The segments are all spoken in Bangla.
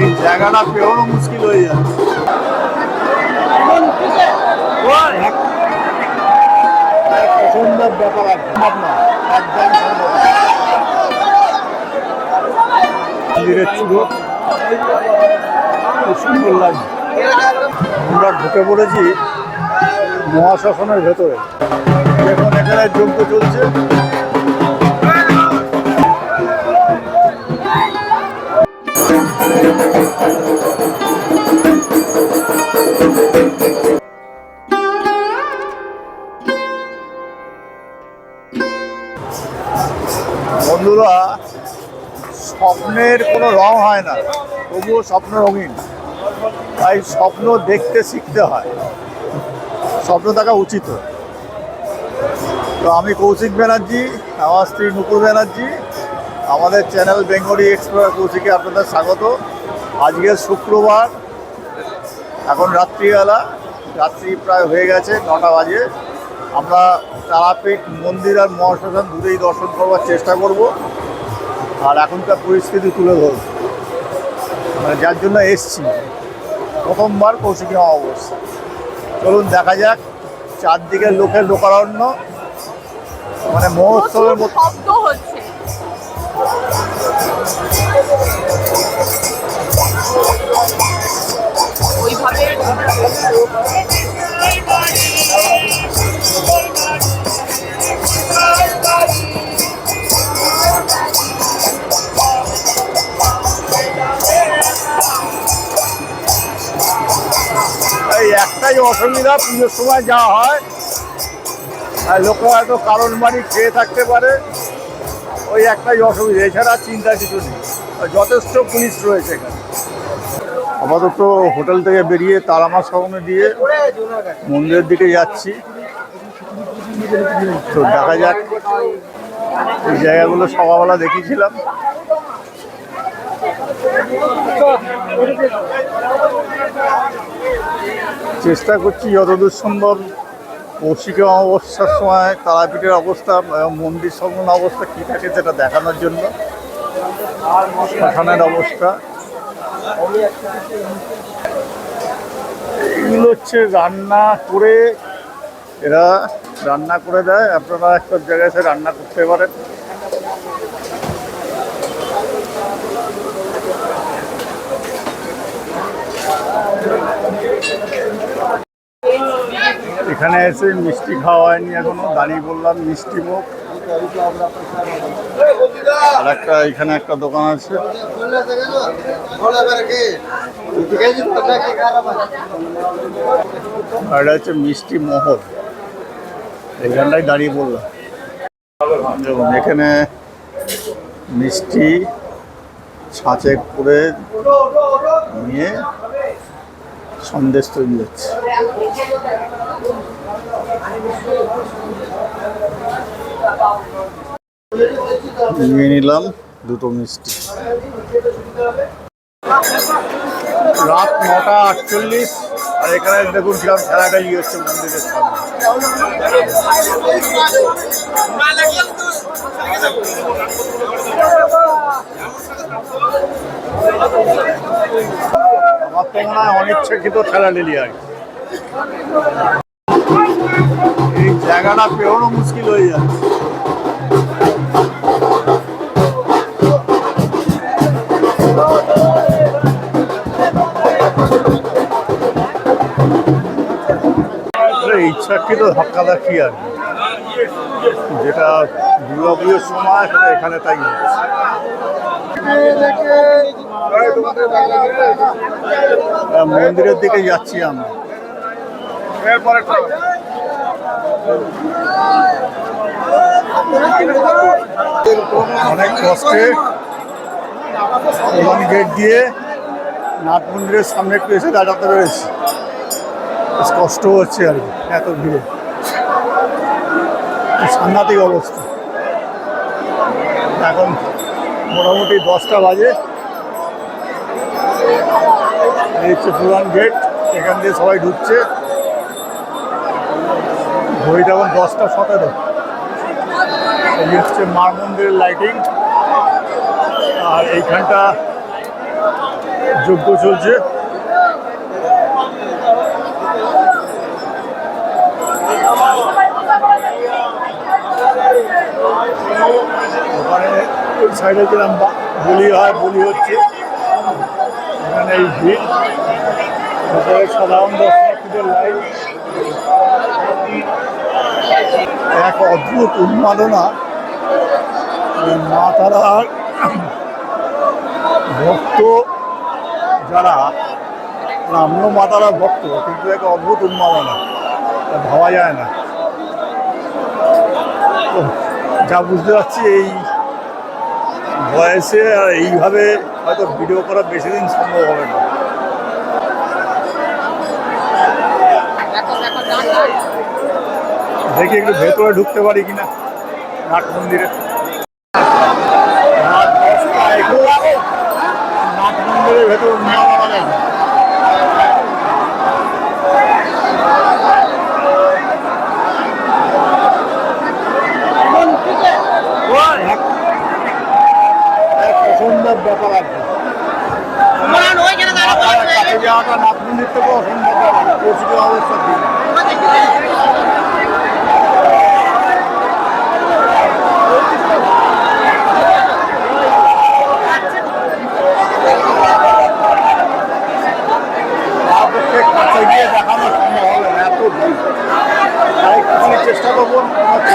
এই জায়গাটা পেরোনো মুশকিল হয়ে লাগছে। আমরা ঢুকে পড়েছি মহাশাসনের ভেতরে। দেখুন এখানে যজ্ঞ চলছে। বন্ধুরা, স্বপ্নের কোনো রং হয় না, তবুও স্বপ্ন রঙিন। তাই স্বপ্ন দেখতে শিখতে হয়। স্বপ্ন দেখা উচিত। তো আমি কৌশিক ব্যানার্জি, আমার স্ত্রী নুপুর ব্যানার্জি আমাদের চ্যানেল বেঙ্গলি এক্সপ্লোরার কৌশিকে আপনাদের স্বাগত। আজকে শুক্রবার, এখন রাত্রিবেলা, রাত্রি প্রায় হয়ে গেছে, নটা বাজে। আমরা তারাপীঠ মন্দির আর মহাশ্মশান দূরেই দর্শন করবার চেষ্টা করব। আর এখনকার পরিস্থিতি তুলে ধরব। মানে যার জন্য এসছি। প্রথমবার কৌশিকী অমাবস্যা। চলুন দেখা যাক চারদিকে লোকের লোকারণ্য। মানে মহোৎসবের মতো এই একটাই অসুবিধা, পুজোর সময় যাওয়া হয়। আর লোকেরা হয়তো কারণ বাড়ি খেয়ে থাকতে পারে। ওই একটাই অসুবিধা, এছাড়া চিন্তা কিছু নেই। যথেষ্ট পুলিশ রয়েছে এখানে। আপাতত হোটেল থেকে বেরিয়ে তারামা সগনে দিয়ে মন্দিরের দিকে যাচ্ছি। তো দেখা যাক, এই জায়গাগুলো সকালবেলা দেখিয়েছিলাম। চেষ্টা করছি যতদূর সম্ভব কৌশিকী অমাবস্যার সময় তারাপীঠের অবস্থা মন্দির সংলগ্ন অবস্থা কী থাকে সেটা দেখানোর জন্য? শ্মশানের অবস্থা। এগুলো হচ্ছে রান্না করে, এরা রান্না করে দেয়। আপনারা একটা জায়গায় এসে রান্না করতে পারেন। এখানে এসে মিষ্টি খাওয়া হয়নি এখনও, দাঁড়িয়ে বললাম মিষ্টি মুখ। আর একটা, এখানে একটা দোকান আছে। আর এটা হচ্ছে মিষ্টি মোহর এখানটায় দাঁড়িয়ে বললাম। দেখুন এখানে মিষ্টি ছাঁচে করে নিয়ে সন্দেশ তৈরি হচ্ছে। নিয়ে নিলাম দুটো মিষ্টি। রাত নটা আটচল্লিশ, আর এখানে দেখুন কিরম খেলাটাই হচ্ছে মন্দিরের সামনে। আমার মনে হয় অনিচ্ছাকৃত খেলা নিলি আর। এই জায়গাটা পেরোনো মুশকিল হয়ে যাচ্ছে ইচ্ছাকৃত ধাক্কা ধাক্কি আর। যেটা দুর্গা পুজোর সময়, সেটা এখানে তাই হচ্ছে। মন্দিরের দিকে যাচ্ছি আমরা। অনেক কষ্টে প্রধান গেট দিয়ে নাট মন্দিরের সামনে একটু এসে দাঁড়াতে পেরেছি। কষ্ট হচ্ছে আর কি, এত ভিড়ে। সাংঘাতিক অবস্থা। এখন মোটামুটি দশটা বাজে। এই হচ্ছে পুরান গেট এখান দিয়ে সবাই ঢুকছে। ঘড়িটা এখন দশটা সতেরো। এই হচ্ছে মার মন্দিরের লাইটিং আর এইখানটা যজ্ঞ চলছে। ওখানে ওই সাইডে গেলাম বলি হয়, বলি হচ্ছে। এখানে এই ভিড়। ভেতরে সাধারণ দর্শনার্থীদের লাইন এক অদ্ভুত উন্মাদনা। মা তারার ভক্ত যারা আমিও মা তারা ভক্ত, কিন্তু এক অদ্ভুত উন্মাদনা। ভাবা যায় না। যা বুঝতে পারছি, এই বয়সে আর এইভাবে হয়তো ভিডিও করা বেশি দিন সম্ভব হবে না। দেখি একটু ভেতরে ঢুকতে পারি কিনা নাট মন্দিরে। Ah,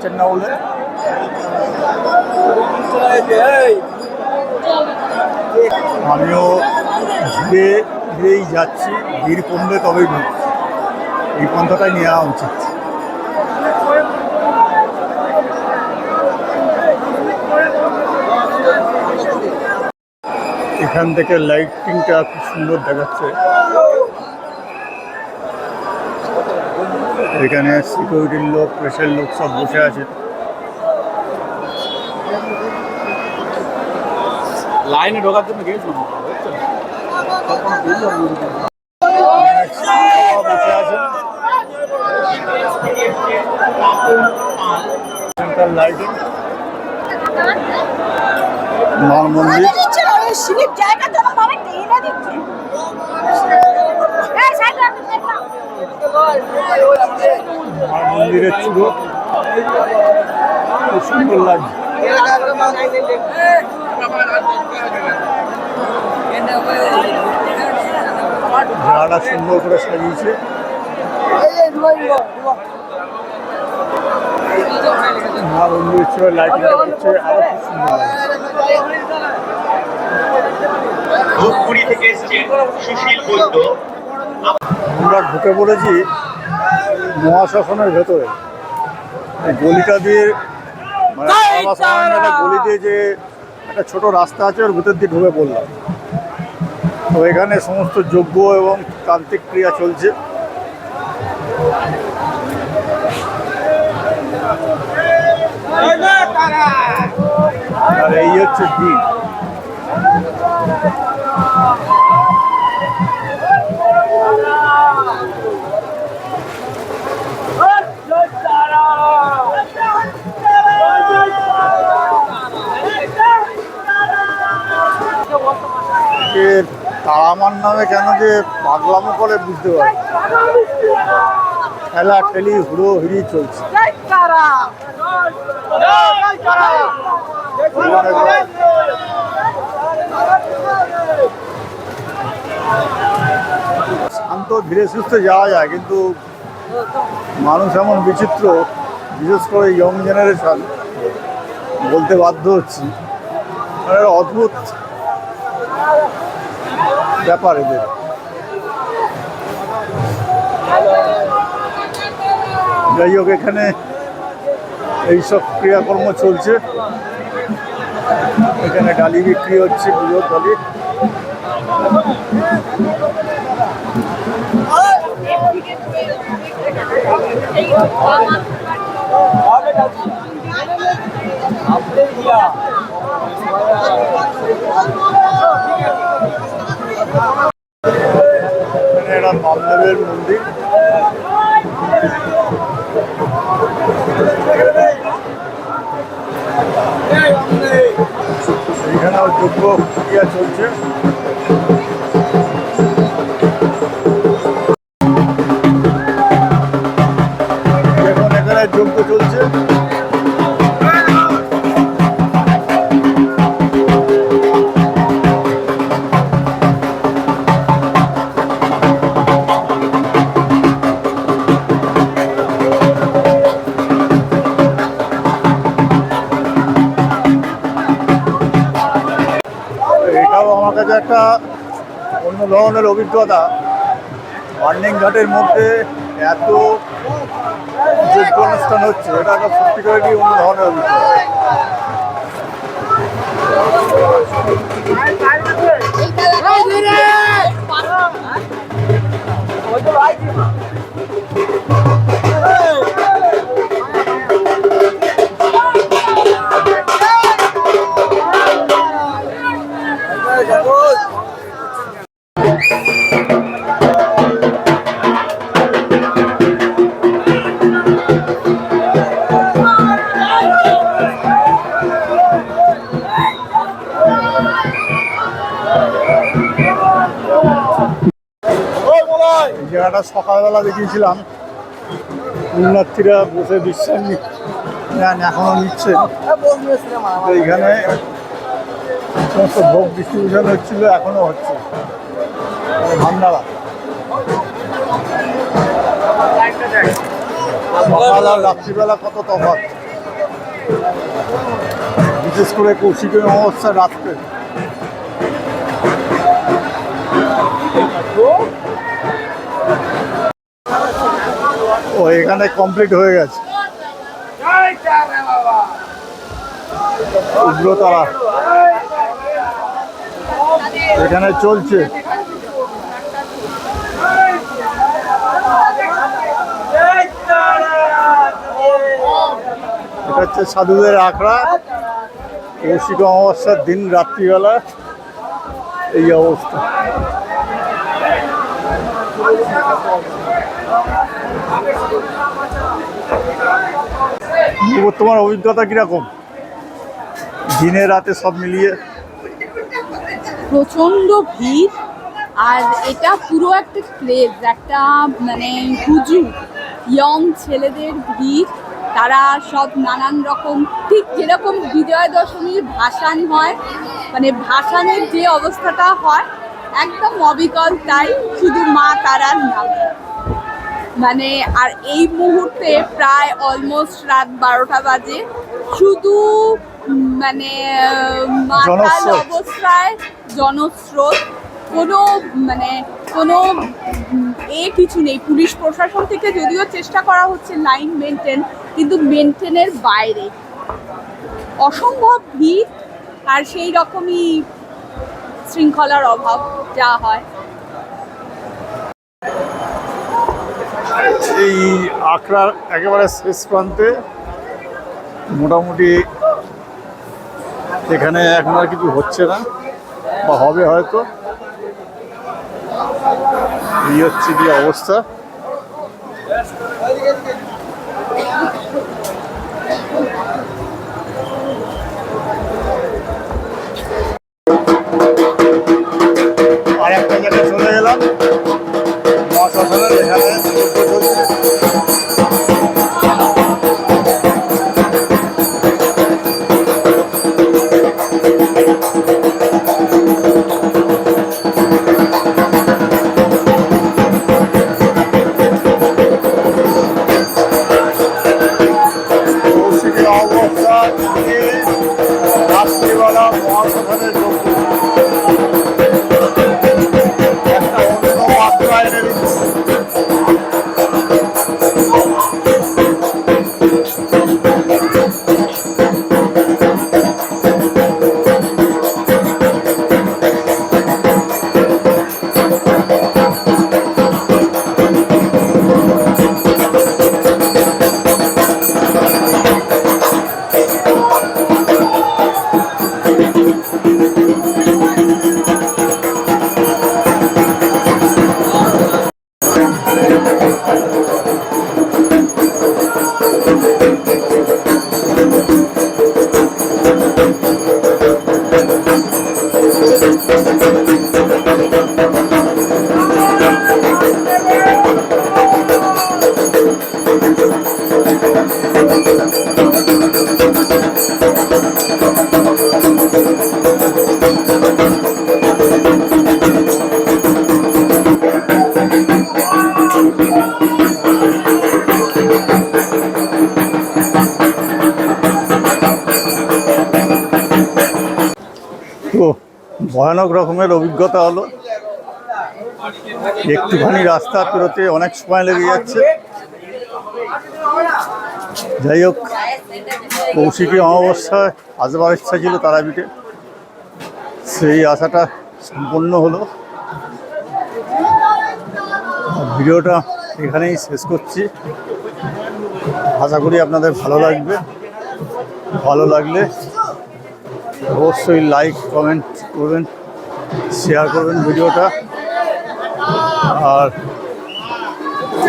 ঢুকতে পারছেন না বলে? আমিও ধীরে ঘুরেই যাচ্ছি, ভিড় কমবে তবেই ঢুকছি। এই পন্থাটাই নেওয়া উচিত। এখান থেকে লাইটিংটা খুব সুন্দর দেখাচ্ছে। এখানে সিকিউরিটির লোক প্রেসের লোক সব বসে আছে। লাইনে ঢোকার জন্য গেছিল বসে আছে সেন্ট্রাল লাইটিং মার মন্দির আরে দিচ্ছে না, ওই সিঁড়ির জায়গার জন্য বাবা টেনে দিচ্ছে। এই, সাইড রাখ, সাইড রাখ। মার মন্দিরের চূড়ো। খুব সুন্দর লাগছে। সুন্দর করে সাজিয়েছে। আরও থেকে এসছেন সুশীল বৈদ্য। আমরা ঢুকে পড়েছি মহাশাসনের ভেতরে। গলিটা দিয়ে মানে গলি দিয়ে যে একটা ছোট রাস্তা আছে ওর ভেতর দিয়ে ঢুকে পড়লাম। তো এখানে সমস্ত যজ্ঞ এবং তান্ত্রিক ক্রিয়া চলছে। আর এই হচ্ছে দিন। যে তারামান নামে কেন যে পাগলামো করে বুঝতে পারি খেলা ঠেলি হুড়ো হিড়ি চলছে শান্ত তো ধীরে সুস্থে যাওয়া যায়, কিন্তু মানুষ এমন বিচিত্র, বিশেষ করে ইয়ং জেনারেশন বলতে বাধ্য হচ্ছি। অদ্ভুত ব্যাপার এদের। যাই হোক, এখানে এইসব ক্রিয়াকর্ম চলছে। এখানে ডালি বিক্রি হচ্ছে, পুজোর ডালি। একটা বামদেবের মন্দির এখানেও যোগ্য ক্রিয়া চলছে। যজ্ঞ আমার কাছে একটা অন্য ধরনের অভিজ্ঞতা। বার্নিং ঘাটের মধ্যে এত যোগ্য অনুষ্ঠান হচ্ছে এটা একটা সত্যিকারেরই অন্য ধরনের অভিজ্ঞতা। জায়গাটা সকালবেলা দেখিয়েছিলাম। পুণ্যার্থীরা বসে নি- নেন এখনও নিচ্ছে। তো এইখানে সমস্ত ভোগ ডিস্ট্রিবিউশন হচ্ছিল, এখনও হচ্ছে। ভান্ডারা। সকাল রাত্রিবেলা কত তফাৎ। বিশেষ করে কৌশিকের অমাবস্যা রাত্রে। এখানে কমপ্লিট হয়ে গেছে। উগ্রতারা। এখানে চলছে। এটা হচ্ছে সাধুদের আখড়া। কৌশিক অমাবস্যার দিন রাত্রিবেলা। এই অবস্থা। তোমার অভিজ্ঞতা কীরকম? দিনে রাতে সব মিলিয়ে। প্রচণ্ড ভিড়, আর এটা পুরো একটা ক্রেজ একটা মানে হুজু ইয়ং ছেলেদের ভিড়। তারা সব নানান রকম, ঠিক যেরকম বিজয়া দশমীর ভাসান হয় মানে ভাসানের যে অবস্থাটা হয়, একদম অবিকল তাই, শুধু মা তারার নামে। মানে আর এই মুহূর্তে প্রায় অলমোস্ট রাত বারোটা বাজে। শুধু মানে মাতাল অবস্থায় জনস্রোত। কোনো মানে কোনো এ কিছু নেই। পুলিশ প্রশাসন থেকে যদিও চেষ্টা করা হচ্ছে লাইন মেনটেন কিন্তু মেনটেনের বাইরে। অসম্ভব ভিড় আর সেই রকমই শৃঙ্খলার অভাব যা হয়। এই আখড়ার একেবারে শেষ প্রান্তে মোটামুটি এখানে এখন আর কিছু হচ্ছে না, বা হবে হয়তো। এই হচ্ছে কি অবস্থা। আর একটা জায়গায় চলে গেলাম ভয়ানক রকমের অভিজ্ঞতা হলো। একটুখানি রাস্তা পেরোতে অনেক সময় লেগে যাচ্ছে। যাই হোক, কৌশিকী অমাবস্যায় আসবার ইচ্ছা ছিল তারাপীঠে। সেই আশাটা সম্পন্ন হলো। ভিডিওটা এখানেই শেষ করছি। আশা করি আপনাদের ভালো লাগবে। ভালো লাগলে অবশ্যই লাইক, কমেন্ট করবেন, শেয়ার করবেন ভিডিওটা। আর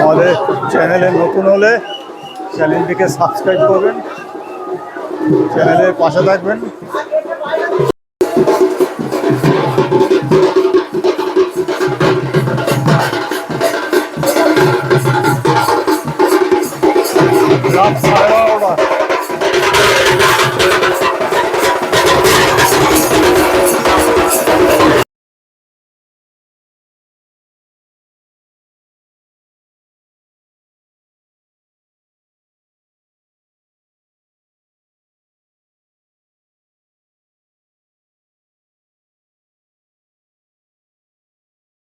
আমাদের চ্যানেলে নতুন হলে চ্যানেলটিকে সাবস্ক্রাইব করবেন। চ্যানেলের পাশে থাকবেন।